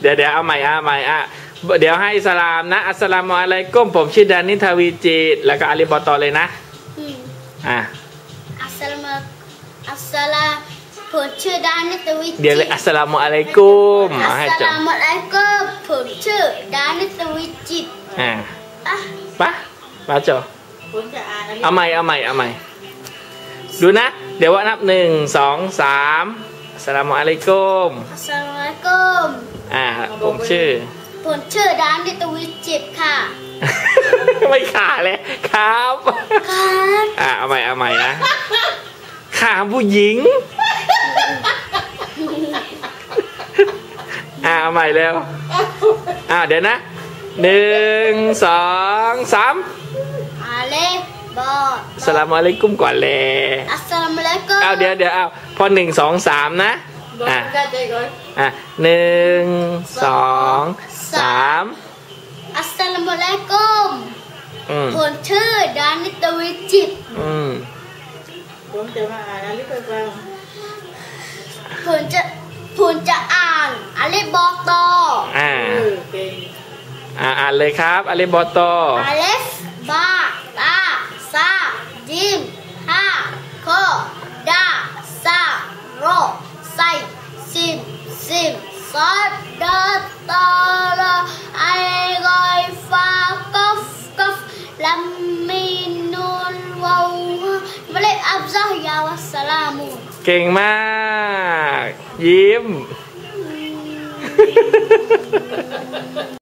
เดี๋ยวเดี๋ยวเอาใหม่เอาใหม่อะเดี๋ยวให้สลามนะ อัสสลามุอะลัยกุมผมชื่อดานิทาวีจิต แล้วก็อาลีบอตอเลยนะอืมอะอัสสลามุอัสสลามผมชื่อดานิตวิจิตรเดี๋ยวเลยอัสสลามุอะลัยกุมอัเอาสให้สจบลามุอะลัยกุมผมชื่อดานิตวิจิตรอะอะปะมาจบผมจะอ่านอันนี้เอาใหม่เอาใหม่เอาใหม่ดูนะ เดี๋ยวว่านับหนึ่งสองสามอัสสลามุอะลัยกุมอัสสลามุอะลัยกุมอ่า ผมชื่อ ผมชื่อดานิตวิจิตรค่ะ ไม่ขาเลยครับ ครับอ่าเอาใหม่เอาใหม่นะขาผู้หญิงอ่าเอาใหม่เร็วอ่าเดี๋ยวนะหนึ่งสองสามอาเลบอสลามอะลัยกุมก่อนเลยอัสสลามุอะลัยกุมเอาเดี๋ยวเดี๋ยวเอาพอหนึ่งสองสามนะบ อกอะกันใจก่อนอะหนึ่งสองสามอัสสลามุอะลัยกุมอืมผมชื่อดานิตวิจิตรอืมผมจะมาอ่านอันนี้ไปฟังผมจะผมจะอ่านอาเลบอตออ่าเออเก่งอ่าอ่านเลยครับอะลิบอโตอาเลฟ ซะฮ์ยาวัสสลามุเก่งมาก ยิ้ม